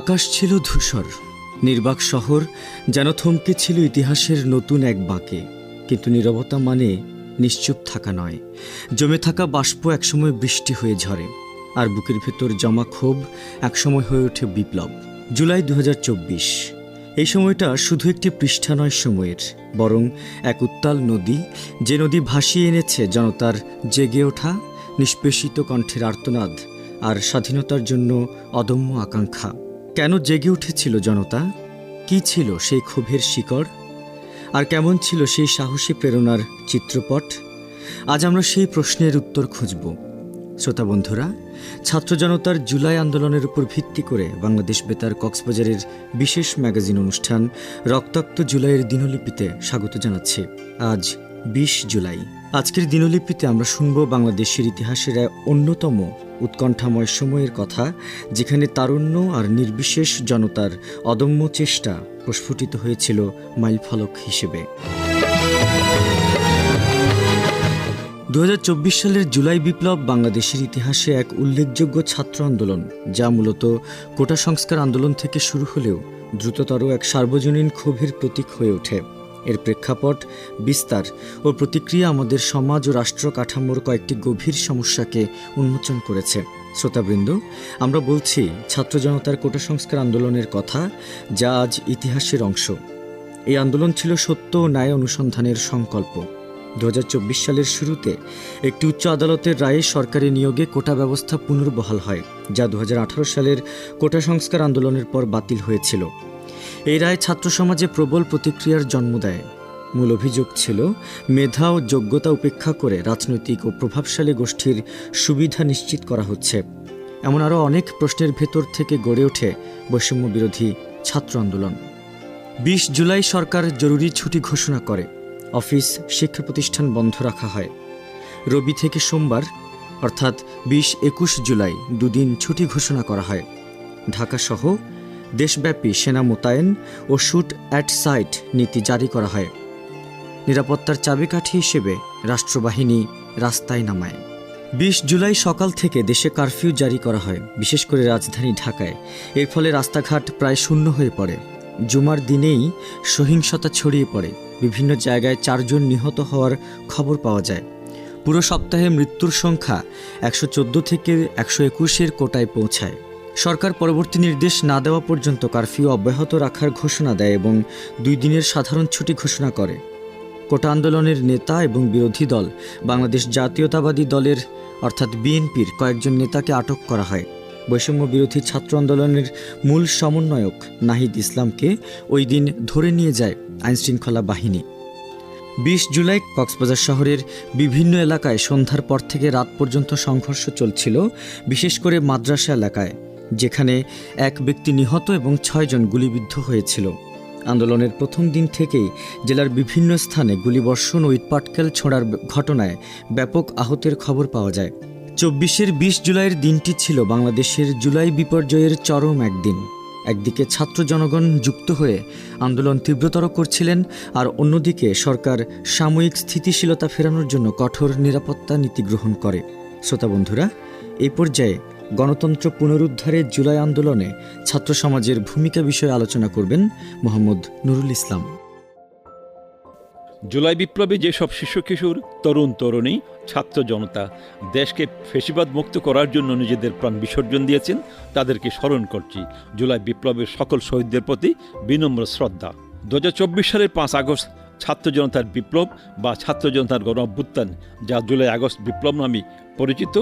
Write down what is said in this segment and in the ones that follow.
আকাশ ছিল ধূসর, নির্বাক শহর যেন থমকে ছিল ইতিহাসের নতুন এক বাঁকে। কিন্তু নীরবতা মানে নিশ্চুপ থাকা নয়। জমে থাকা বাষ্প একসময় বৃষ্টি হয়ে ঝরে, আর বুকের ভেতর জমা ক্ষোভ একসময় হয়ে ওঠে বিপ্লব। জুলাই দু হাজার চব্বিশ। এই সময়টা শুধু একটি পৃষ্ঠা নয় সময়ের, বরং এক উত্তাল নদী, যে নদী ভাসিয়ে এনেছে জনতার জেগে ওঠা, নিষ্পেষিত কণ্ঠের আর্তনাদ আর স্বাধীনতার জন্য অদম্য আকাঙ্ক্ষা। কেন জেগে উঠেছিল জনতা? কি ছিল সেই ক্ষোভের শিকড়? আর কেমন ছিল সেই সাহসী প্রেরণার চিত্রপট? আজ আমরা সেই প্রশ্নের উত্তর খুঁজব। শ্রোতা বন্ধুরা, ছাত্র জনতার জুলাই আন্দোলনের উপর ভিত্তি করে বাংলাদেশ বেতার কক্সবাজারের বিশেষ ম্যাগাজিন অনুষ্ঠান রক্তাক্ত জুলাইয়ের দিনলিপিতে স্বাগত জানাচ্ছি। আজ বিশ জুলাই। আজকের দিনলিপিতে আমরা শুনব বাংলাদেশের ইতিহাসের অন্যতম উৎকণ্ঠাময় সময়ের কথা, যেখানে তারুণ্য আর নির্বিশেষ জনতার অদম্য চেষ্টা প্রস্ফুটিত হয়েছিল মাইলফলক হিসেবে। দু হাজার চব্বিশ সালের জুলাই বিপ্লব বাংলাদেশের ইতিহাসে এক উল্লেখযোগ্য ছাত্র আন্দোলন, যা মূলত কোটা সংস্কার আন্দোলন থেকে শুরু হলেও দ্রুততর এক সার্বজনীন ক্ষোভের প্রতীক হয়ে ওঠে। এর প্রেক্ষাপট বিস্তার ও প্রতিক্রিয়া আমাদের সমাজ ও রাষ্ট্র কাঠামোর কয়েকটি গভীর সমস্যাকে উন্মোচন করেছে। শ্রোতাবৃন্দ, আমরা বলছি, ছাত্র জনতার কোটা সংস্কার আন্দোলনের কথা যা আজ ইতিহাসের অংশ। এই আন্দোলন ছিল সত্য ও ন্যায় অনুসন্ধানের সংকল্প। দু হাজার চব্বিশ সালের শুরুতে একটি উচ্চ আদালতের রায়ে সরকারি নিয়োগে কোটা ব্যবস্থা পুনর্বহাল হয়, যা দু হাজার আঠারো সালের কোটা সংস্কার আন্দোলনের পর বাতিল হয়েছিল। এই রায় ছাত্র সমাজে প্রবল প্রতিক্রিয়ার জন্ম দেয়। মূল অভিযোগ ছিল, মেধা ও যোগ্যতা উপেক্ষা করে রাজনৈতিক ও প্রভাবশালী গোষ্ঠীর সুবিধা নিশ্চিত করা হচ্ছে। এমন আরও অনেক প্রশ্নের ভেতর থেকে গড়ে ওঠে বৈষম্য বিরোধী ছাত্র আন্দোলন। বিশ জুলাই সরকার জরুরি ছুটি ঘোষণা করে। অফিস শিক্ষা প্রতিষ্ঠান বন্ধ রাখা হয়। রবি থেকে সোমবার, অর্থাৎ বিশ একুশ জুলাই দুদিন ছুটি ঘোষণা করা হয়। ঢাকাসহ দেশব্যাপী সেনা মোতায়েন ও শুট অ্যাট সাইট নীতি জারি করা হয়। নিরাপত্তার চাবিকাঠি হিসেবে রাষ্ট্রবাহিনী রাস্তায় নামায়। বিশ জুলাই সকাল থেকে দেশে কারফিউ জারি করা হয়। বিশেষ করে রাজধানী ঢাকায়। এর ফলে রাস্তাঘাট প্রায় শূন্য হয়ে পড়ে। জুমার দিনেই সহিংসতা ছড়িয়ে পড়ে। বিভিন্ন জায়গায় চারজন নিহত হওয়ার খবর পাওয়া যায়। পুরো সপ্তাহে মৃত্যুর সংখ্যা একশো চোদ্দ থেকে একশো একুশের কোটায় পৌঁছায়। সরকার পরবর্তী নির্দেশ না দেওয়া পর্যন্ত কারফিউ অব্যাহত রাখার ঘোষণা দেয় এবং দুই দিনের সাধারণ ছুটি ঘোষণা করে। কোটা আন্দোলনের নেতা এবং বিরোধী দল, বাংলাদেশ জাতীয়তাবাদী দলের, অর্থাৎ বিএনপির, কয়েকজন নেতাকে আটক করা হয়। বৈষম্য বিরোধী ছাত্র আন্দোলনের মূল সমন্বয়ক নাহিদ ইসলামকে ওই দিন ধরে নিয়ে যায় আইনশৃঙ্খলা বাহিনী। বিশ জুলাই কক্সবাজার শহরের বিভিন্ন এলাকায় সন্ধ্যার পর থেকে রাত পর্যন্ত সংঘর্ষ চলছিল, বিশেষ করে মাদ্রাসা এলাকায়। যেখানে এক ব্যক্তি নিহত এবং ছয়জন গুলিবিদ্ধ হয়েছিল। আন্দোলনের প্রথম দিন থেকেই জেলার বিভিন্ন স্থানে গুলিবর্ষণ ও ইটপাটকেল ছোঁড়ার ঘটনায় ব্যাপক আহতের খবর পাওয়া যায়। চব্বিশের বিশ জুলাইয়ের দিনটি ছিল বাংলাদেশের জুলাই বিপর্যয়ের চরম একদিন। একদিকে ছাত্র জনগণ যুক্ত হয়ে আন্দোলন তীব্রতর করছিলেন, আর অন্যদিকে সরকার সাময়িক স্থিতিশীলতা ফেরানোর জন্য কঠোর নিরাপত্তা নীতি গ্রহণ করে। শ্রোতা বন্ধুরা, এই পর্যায়ে গণতন্ত্র পুনরুদ্ধারে জুলাই আন্দোলনে ছাত্র সমাজের ভূমিকা বিষয়ে আলোচনা করবেন মোহাম্মদ নুরুল ইসলাম। জুলাই বিপ্লবে যেসব শিশু কিশোর, তরুণ, তরুণী, ছাত্র জনতা দেশকে ফেসিবাদ মুক্ত করার জন্য নিজেদের প্রাণ বিসর্জন দিয়েছেন, তাদেরকে স্মরণ করছি। জুলাই বিপ্লবের সকল শহীদদের প্রতি বিনম্র শ্রদ্ধা। দু হাজার চব্বিশ সালের পাঁচ আগস্ট ছাত্র জনতার বিপ্লব বা ছাত্র জনতার গণ অভ্যুত্থান যা জুলাই আগস্ট বিপ্লব নামে পরিচিত,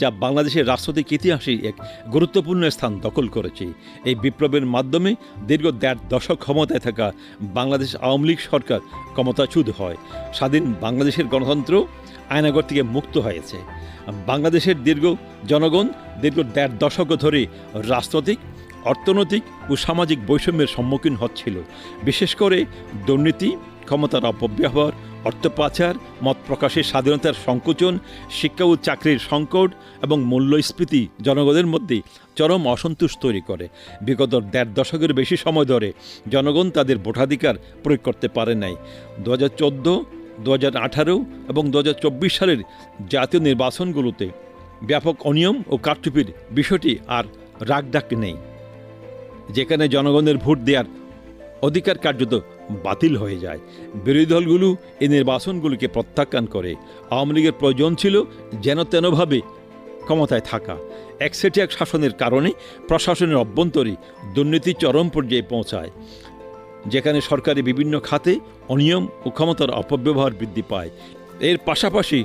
যা বাংলাদেশের রাজনৈতিক ইতিহাসে এক গুরুত্বপূর্ণ স্থান দখল করেছে। এই বিপ্লবের মাধ্যমে দীর্ঘ দেড় দশক ক্ষমতায় থাকা বাংলাদেশ আওয়ামী লীগ সরকার ক্ষমতাচ্যুত হয়। স্বাধীন বাংলাদেশের গণতন্ত্র আয়নাগর থেকে মুক্ত হয়েছে। বাংলাদেশের দীর্ঘ জনগণ দীর্ঘ দেড় দশক ধরে রাজনৈতিক, অর্থনৈতিক ও সামাজিক বৈষম্যের সম্মুখীন হচ্ছিল। বিশেষ করে দুর্নীতি ক্ষমতার অপব্যবহার অর্থ পাচার মত প্রকাশের স্বাধীনতার সংকোচন, শিক্ষা ও চাকরির সংকট এবং মূল্যস্ফীতি জনগণের মধ্যে চরম অসন্তোষ তৈরি করে। বিগত দেড় দশকের বেশি সময় ধরে জনগণ তাদের ভোটাধিকার প্রয়োগ করতে পারে নাই। দু হাজার চোদ্দ দু হাজার আঠারো এবং দু হাজার চব্বিশ সালের জাতীয় নির্বাচনগুলোতে ব্যাপক অনিয়ম ও কারচুপির বিষয়টি আর রাগডাক নেই। যেখানে জনগণের ভোট দেওয়ার অধিকার কার্যত বাতিল হয়ে যায়। বিরোধী দলগুলো এই নির্বাচনগুলিকে প্রত্যাখ্যান করে। আওয়ামী লীগের প্রয়োজন ছিল যেন তেনভাবে ক্ষমতায় থাকা। একসেটিয়াক শাসনের কারণে প্রশাসনের অভ্যন্তরে দুর্নীতি চরম পর্যায়ে পৌঁছায়, যেখানে সরকারি বিভিন্ন খাতে অনিয়ম ও ক্ষমতার অপব্যবহার বৃদ্ধি পায়। এর পাশাপাশি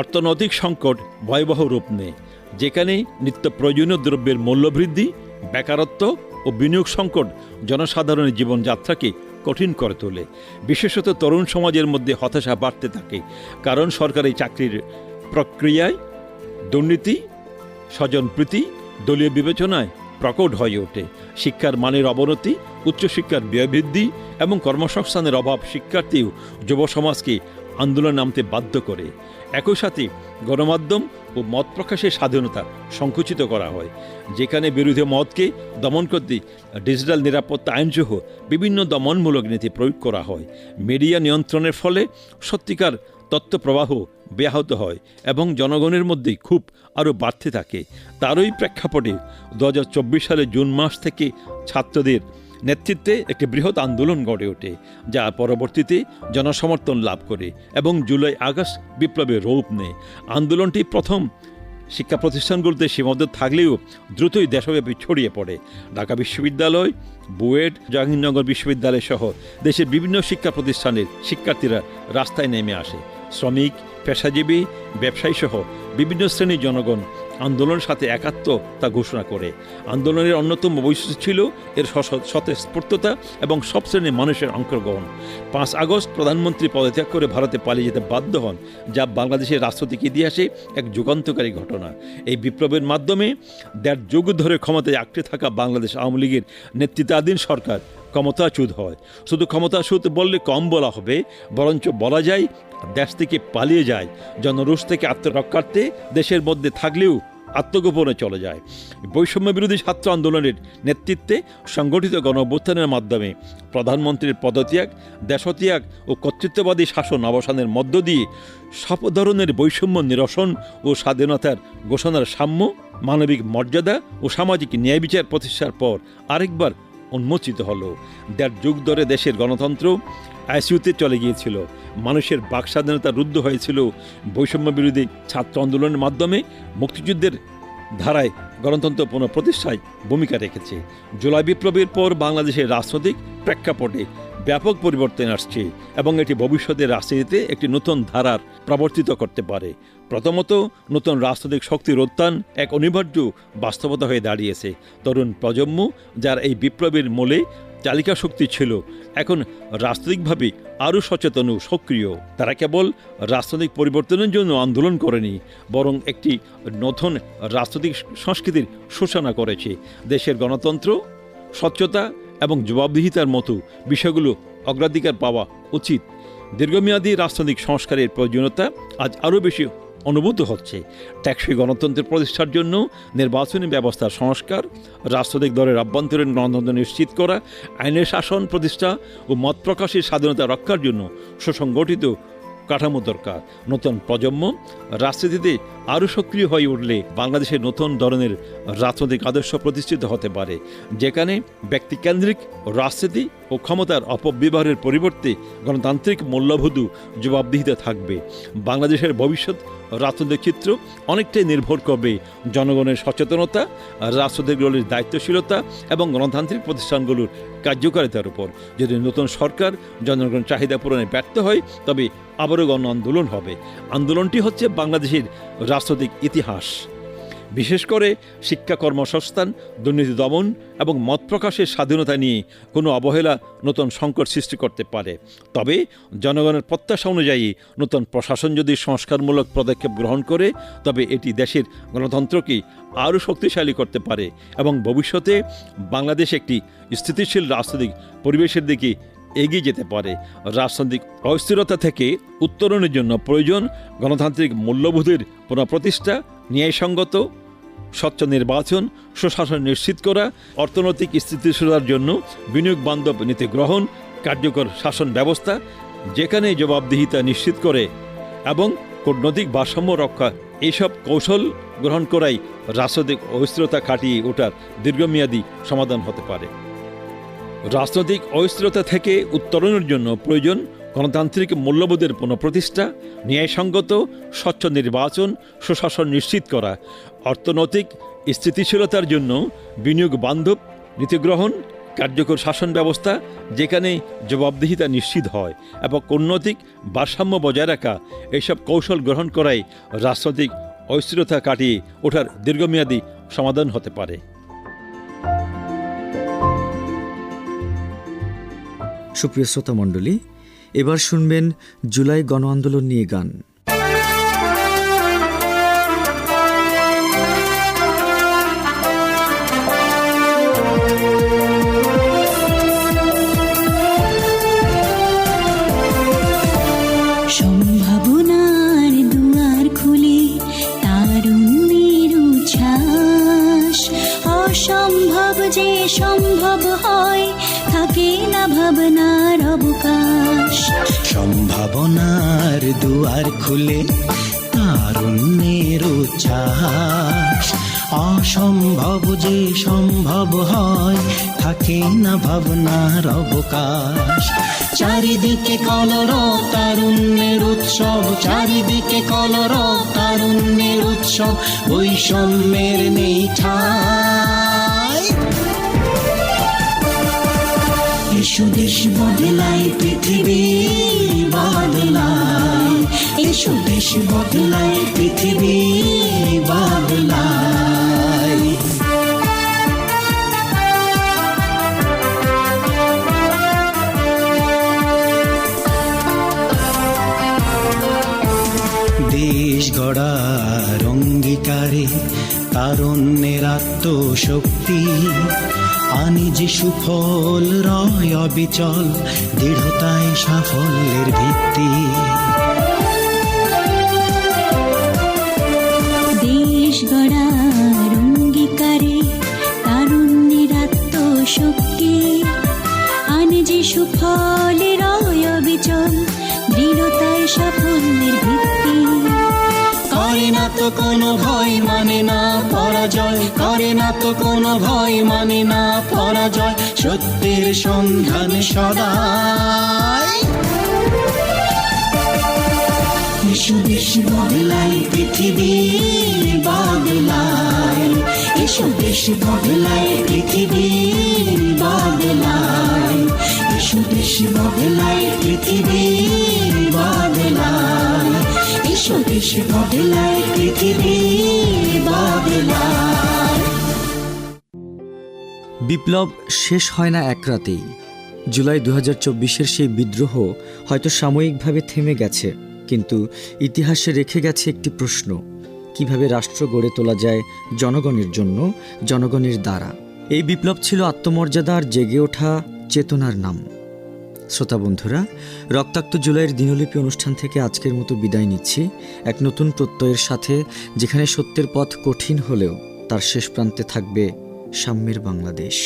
অর্থনৈতিক সংকট ভয়াবহ রূপ নেয়, যেখানে নিত্য প্রয়োজনীয় দ্রব্যের মূল্যবৃদ্ধি বেকারত্ব ও বিনিয়োগ সংকট জনসাধারণের জীবনযাত্রাকে কঠিন করে তোলে। বিশেষত তরুণ সমাজের মধ্যে হতাশা বাড়তে থাকে, কারণ সরকারি চাকরির প্রক্রিয়ায় দুর্নীতি, স্বজনপ্রীতি, দলীয় বিবেচনায় প্রকট হয়ে ওঠে। শিক্ষার মানের অবনতি, উচ্চশিক্ষার ব্যয়বৃদ্ধি এবং কর্মসংস্থানের অভাব শিক্ষার্থীও যুব সমাজকে আন্দোলন নামতে বাধ্য করে। একই সাথে গণমাধ্যম ও মত প্রকাশের স্বাধীনতা সংকুচিত করা হয়। যেখানে বিরোধী মতকে দমন করতে ডিজিটাল নিরাপত্তা আইনসহ বিভিন্ন দমনমূলক নীতি প্রয়োগ করা হয়। মিডিয়া নিয়ন্ত্রণের ফলে সত্যিকার তথ্য প্রবাহ ব্যাহত হয় এবং জনগণের মধ্যে খুব আরও বাড়তে থাকে। তারই প্রেক্ষাপটে চব্বিশ সালের জুন মাস থেকে ছাত্রদের নেতৃত্বে একটি বৃহৎ আন্দোলন গড়ে ওঠে, যা পরবর্তীতে জনসমর্থন লাভ করে এবং জুলাই আগস্ট বিপ্লবের রূপ নেয়। আন্দোলনটি প্রথম শিক্ষা প্রতিষ্ঠানগুলোতে সীমাবদ্ধ থাকলেও দ্রুতই দেশব্যাপী ছড়িয়ে পড়ে। ঢাকা বিশ্ববিদ্যালয়, বুয়েট, জাহাঙ্গীরনগর বিশ্ববিদ্যালয় সহ দেশের বিভিন্ন শিক্ষা প্রতিষ্ঠানের শিক্ষার্থীরা রাস্তায় নেমে আসে। শ্রমিক, পেশাজীবী ব্যবসায়ী সহ বিভিন্ন শ্রেণির জনগণ আন্দোলনের সাথে একাত্ম তা ঘোষণা করে। আন্দোলনের অন্যতম বৈশিষ্ট্য ছিল এর স্বতঃস্ফূর্ততা এবং সব শ্রেণির মানুষের অংশগ্রহণ। পাঁচ আগস্ট প্রধানমন্ত্রী পদত্যাগ করে ভারতে পালিয়ে যেতে বাধ্য হন, যা বাংলাদেশের রাজনৈতিক ইতিহাসে এক যুগান্তকারী ঘটনা। এই বিপ্লবের মাধ্যমে দেড় যুগ ধরে ক্ষমতায় আঁকড়ে থাকা বাংলাদেশ আওয়ামী লীগের নেতৃত্বাধীন সরকার ক্ষমতাচ্যুত হয়। শুধু ক্ষমতাচ্যুত বললে কম বলা হবে, বরঞ্চ বলা যায়, দেশ থেকে পালিয়ে যায়। জনরোষ থেকে আত্মরক্ষার্থে দেশের মধ্যে থাকলেও আত্মগোপনে চলে যায়। বৈষম্য বিরোধী ছাত্র আন্দোলনের নেতৃত্বে সংগঠিত গণ অভ্যুত্থানের মাধ্যমে প্রধানমন্ত্রীর পদত্যাগ, দেশত্যাগ ও কর্তৃত্ববাদী শাসন অবসানের মধ্য দিয়ে সব ধরনের বৈষম্য নিরসন ও স্বাধীনতার ঘোষণার সাম্য, মানবিক মর্যাদা ও সামাজিক ন্যায় বিচার প্রতিষ্ঠার পর আরেকবার উন্মোচিত হলো। দেড় যুগ ধরে দেশের গণতন্ত্র আইসিউতে চলে গিয়েছিল। মানুষের বাক স্বাধীনতা রুদ্ধ হয়েছিল। বৈষম্য বিরোধী ছাত্র আন্দোলনের মাধ্যমে মুক্তিযুদ্ধের ধারায় গণতন্ত্র পুনঃপ্রতিষ্ঠায় ভূমিকা রেখেছে। জুলাই বিপ্লবের পর বাংলাদেশের রাজনৈতিক প্রেক্ষাপটে ব্যাপক পরিবর্তন আসছে এবং এটি ভবিষ্যতের রাজনীতিতে একটি নতুন ধারার প্রবর্তিত করতে পারে। প্রথমত, নতুন রাজনৈতিক শক্তির উত্থান এক অনিবার্য বাস্তবতা হয়ে দাঁড়িয়েছে। তরুণ প্রজন্ম, যার এই বিপ্লবের মূলে চালিকা শক্তি ছিল। এখন রাজনৈতিকভাবে আরও সচেতন ও সক্রিয়। তারা কেবল রাজনৈতিক পরিবর্তনের জন্য আন্দোলন করেনি, বরং একটি নতুন রাজনৈতিক সংস্কৃতির সূচনা করেছে। দেশের গণতন্ত্র, স্বচ্ছতা এবং জবাবদিহিতার মতো বিষয়গুলো অগ্রাধিকার পাওয়া উচিত। দীর্ঘমেয়াদী রাজনৈতিক সংস্কারের প্রয়োজনীয়তা আজ আরও বেশি অনুভূত হচ্ছে। ট্যাক্সি গণতন্ত্রের প্রতিষ্ঠার জন্য নির্বাচনী ব্যবস্থার সংস্কার রাজনৈতিক দলের আভ্যন্তরীণ গণতন্ত্র নিশ্চিত করা, আইনের শাসন প্রতিষ্ঠা ও মত প্রকাশের স্বাধীনতা রক্ষার জন্য সুসংগঠিত কাঠামো দরকার। নতুন প্রজন্ম রাজনীতিতে আরও সক্রিয় হয়ে উঠলে বাংলাদেশের নতুন ধরনের রাজনৈতিক আদর্শ প্রতিষ্ঠিত হতে পারে, যেখানে ব্যক্তিকেন্দ্রিক রাজনীতি ও ক্ষমতার অপব্যবহারের পরিবর্তে গণতান্ত্রিক মূল্যবোধ জবাবদিহিতা থাকবে। বাংলাদেশের ভবিষ্যৎ রাজনৈতিক চিত্র অনেকটাই নির্ভর করবে জনগণের সচেতনতা রাষ্ট্রদেরগুলির দায়িত্বশীলতা এবং গণতান্ত্রিক প্রতিষ্ঠানগুলোর কার্যকারিতার উপর। যদি নতুন সরকার জনগণের চাহিদা পূরণে ব্যর্থ হয়, তবে আবারও গণ আন্দোলন হবে। আন্দোলনটি হচ্ছে বাংলাদেশের রাজনৈতিক ইতিহাস। বিশেষ করে শিক্ষা কর্মসংস্থান, দুর্নীতি দমন এবং মত প্রকাশের স্বাধীনতা নিয়ে কোনো অবহেলা নতুন সংকট সৃষ্টি করতে পারে। তবে জনগণের প্রত্যাশা অনুযায়ী নতুন প্রশাসন যদি সংস্কারমূলক পদক্ষেপ গ্রহণ করে, তবে এটি দেশের গণতন্ত্রকে আরও শক্তিশালী করতে পারে এবং ভবিষ্যতে বাংলাদেশ একটি স্থিতিশীল রাজনৈতিক পরিবেশের দিকে এগিয়ে যেতে পারে। রাজনৈতিক অস্থিরতা থেকে উত্তরণের জন্য প্রয়োজন গণতান্ত্রিক মূল্যবোধের পুনঃপ্রতিষ্ঠা, ন্যায়সঙ্গত স্বচ্ছ নির্বাচন, সুশাসন নিশ্চিত করা, অর্থনৈতিক স্থিতিশীলতার জন্য বিনিয়োগ বান্ধব নীতি গ্রহণ, কার্যকর শাসন ব্যবস্থা, যেখানে জবাবদিহিতা নিশ্চিত করে এবং কূটনৈতিক ভারসাম্য রক্ষা, এইসব কৌশল গ্রহণ করাই রাজনৈতিক অস্থিরতা কাটিয়ে ওঠার দীর্ঘমেয়াদী সমাধান হতে পারে। রাজনৈতিক অস্থিরতা থেকে উত্তরণের জন্য প্রয়োজন গণতান্ত্রিক মূল্যবোধের পুনঃপ্রতিষ্ঠা, ন্যায়সঙ্গত, স্বচ্ছ নির্বাচন, সুশাসন নিশ্চিত করা, অর্থনৈতিক স্থিতিশীলতার জন্য বিনিয়োগ বান্ধব, নীতিগ্রহণ, কার্যকর শাসন ব্যবস্থা, যেখানে জবাবদিহিতা নিশ্চিত হয় এবং কূটনৈতিক ভারসাম্য বজায় রাখা এইসব কৌশল গ্রহণ করাই রাজনৈতিক অস্থিরতা কাটিয়ে ওঠার দীর্ঘমেয়াদী সমাধান হতে পারে। সুপ্রিয় শ্রোতা মণ্ডলী এবার শুনবেন জুলাই গণ আন্দোলন নিয়ে গান। দুয়ার খুলে, তারুণ্যের উচ্ছ্বাস। অসম্ভব যে সম্ভব হয়, থাকে না ভাবনার অবকাশ। চারিদিকে কলর, তারুণ্যের উৎসব। চারিদিকে কলর, তারুণ্যের উৎসব। বৈষম্যের নেই ঠাই। দেশ বদলাই, পৃথিবী বদলাই। এসো দেশ বদলাই, পৃথিবী বদলাই। দেশ গড়ার অঙ্গীকারে তারণ্যের আত্মশক্তি, আনি যে সুফল রয় অবিচল, দৃঢ়তায় সাফল্যের ভিত্তি। গড়ার অঙ্গীকারে আত্মশক্তি। আনে যে সুফলের অবিচল, দৃঢ়তায় সাফল্যের ভিত্তি। করে না তো কোনো ভয় মানে না পরাজয়। করে না তো কোনো ভয় মানে না পরাজয়। সত্যের সন্ধান সদাই। পৃথিবী পৃথিবী পৃথিবী পৃথিবী বিপ্লব শেষ হয় না এক রাতেই। জুলাই দু হাজার সেই বিদ্রোহ হয়তো সাময়িকভাবে থেমে গেছে। কিন্তু ইতিহাসে রেখে গেছে একটি প্রশ্ন। কীভাবে রাষ্ট্র গড়ে তোলা যায় জনগণের জন্য, জনগণের দ্বারা? এই বিপ্লব ছিল আত্মমর্যাদা আর জেগে ওঠা চেতনার নাম। শ্রোতা বন্ধুরা, রক্তাক্ত জুলাইয়ের দিনলিপি অনুষ্ঠান থেকে আজকের মতো বিদায় নিচ্ছি। এক নতুন প্রত্যয়ের সাথে, যেখানে সত্যের পথ কঠিন হলেও তার শেষ প্রান্তে থাকবে সাম্যের বাংলাদেশ।